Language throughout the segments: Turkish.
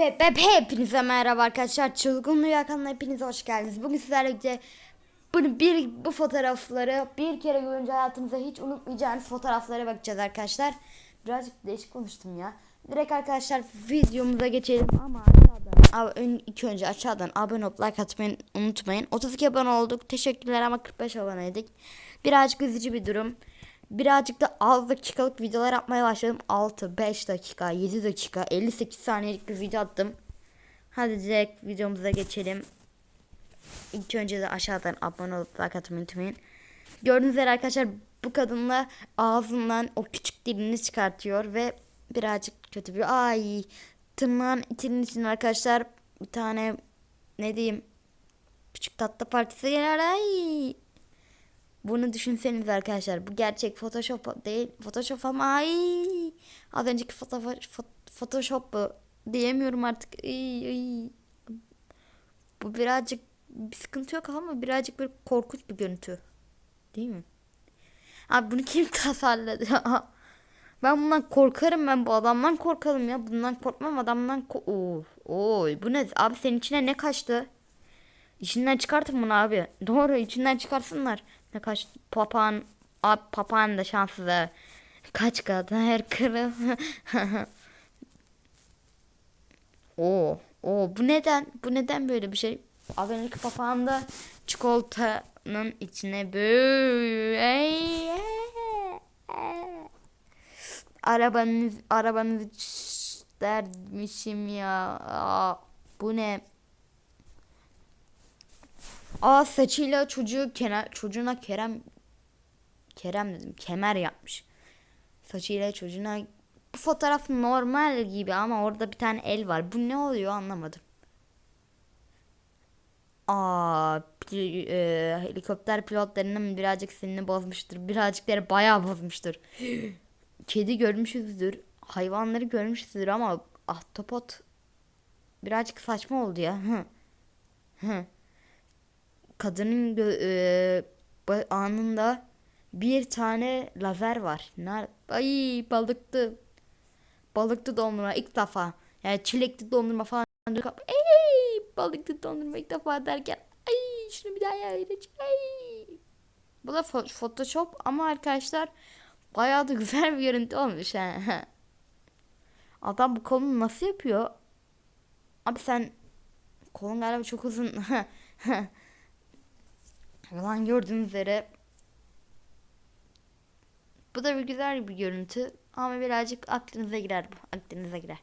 Pe pe pe hepinize merhaba arkadaşlar. Çılgın Rüya kanalına hepiniz hoş geldiniz. Bugün sizlerle birlikte bir bu fotoğrafları bir kere görünce hayatınızda hiç unutmayacağınız fotoğraflara bakacağız arkadaşlar. Birazcık değişik konuştum ya. Direkt arkadaşlar videomuza geçelim ama aşağıdan ilk önce aşağıdan abone olup like atmayı unutmayın. 32 abone olduk. Teşekkürler ama 45 aboneydik. Birazcık üzücü bir durum. Birazcık da az dakikalık videolar yapmaya başladım. 6, 5 dakika, 7 dakika, 58 saniyelik bir video attım. Hadi direkt videomuza geçelim. İlk önce de aşağıdan abone olup like atmayı unutmayın. Gördüğünüz üzere arkadaşlar bu kadınla ağzından o küçük dilini çıkartıyor ve birazcık kötü bir ay tırnağın itinin için arkadaşlar bir tane ne diyeyim küçük tatlı partisi gelir ay bunu düşünseniz arkadaşlar. Bu gerçek Photoshop değil. Photoshop ama ay. Az önceki Photoshop bu. Diyemiyorum artık. Ay, ay. Bu birazcık bir sıkıntı yok ama birazcık bir korkunç bir görüntü. Değil mi? Abi bunu kim tasarladı? ben bundan korkarım ben bu adamdan korkalım ya. Bundan korkmam adamdan ko oy bu ne? Abi senin içine ne kaçtı? İçinden çıkartın bunu abi. Doğru içinden çıkarsınlar. Ne kaç papağan abi papağan da şanssız ha. Kaç kadar her kırı. Oo, oo bu neden? Bu neden böyle bir şey? Az önceki papağan da çikolatanın içine böyle arabanız arabanızı dermişim ya. Aa, bu ne? Aa saçıyla çocuğu kenar çocuğuna Kerem Kerem dedim kemer yapmış. Saçıyla çocuğuna bu fotoğraf normal gibi ama orada bir tane el var. Bu ne oluyor anlamadım. Aa e, helikopter pilotlarının birazcık sinini bozmuştur. Birazcıkları bayağı bozmuştur. Kedi görmüşüzdür. Hayvanları görmüşüzdür ama ahtapot birazcık saçma oldu ya. Hı. Hı kadının e, anında bir tane lazer var. Ner Ay balıktı. Balıktı dondurma ilk defa. Yani çilekli dondurma falan. Ay balıklı dondurma ilk defa derken ay şunu bir daha yapacağım. Ay. Bu da Photoshop ama arkadaşlar bayağı da güzel bir görüntü olmuş ha. Adam bu kolunu nasıl yapıyor? Abi sen kolun galiba çok uzun. Falan gördüğünüz üzere bu da bir güzel bir görüntü ama birazcık aklınıza girer bu. Aklınıza girer.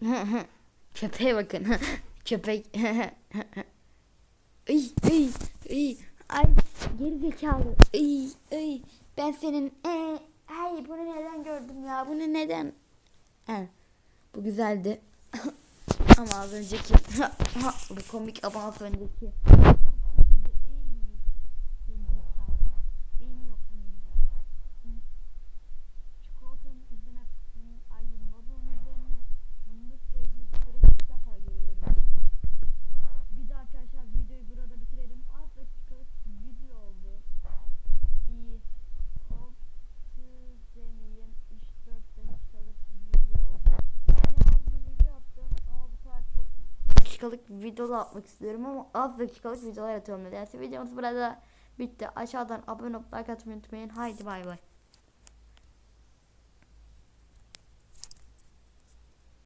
Köpeğe bakın. Köpek. ay ay ay ay geri zekalı. Ay ay ben senin ee, ay bunu neden gördüm ya? Bunu neden? Ha, bu güzeldi. Ama az önceki bu komik ama az. Çikolatanın üzerine ay noodle'ın üzerine fındık ezmesi kremi ilk defa görüyorum. Bir de arkadaşlar videoyu burada bitirelim. Az dakikalık video oldu. İyi. 6 demeyeyim 3-4 dakikalık bir video oldu. Yani az bir video attım ama bu sefer çok dakikalık bir video da atmak istiyorum ama az dakikalık videolar atıyorum nedense. Videomuz burada bitti. Aşağıdan abone olup like atmayı unutmayın. Haydi bay bay.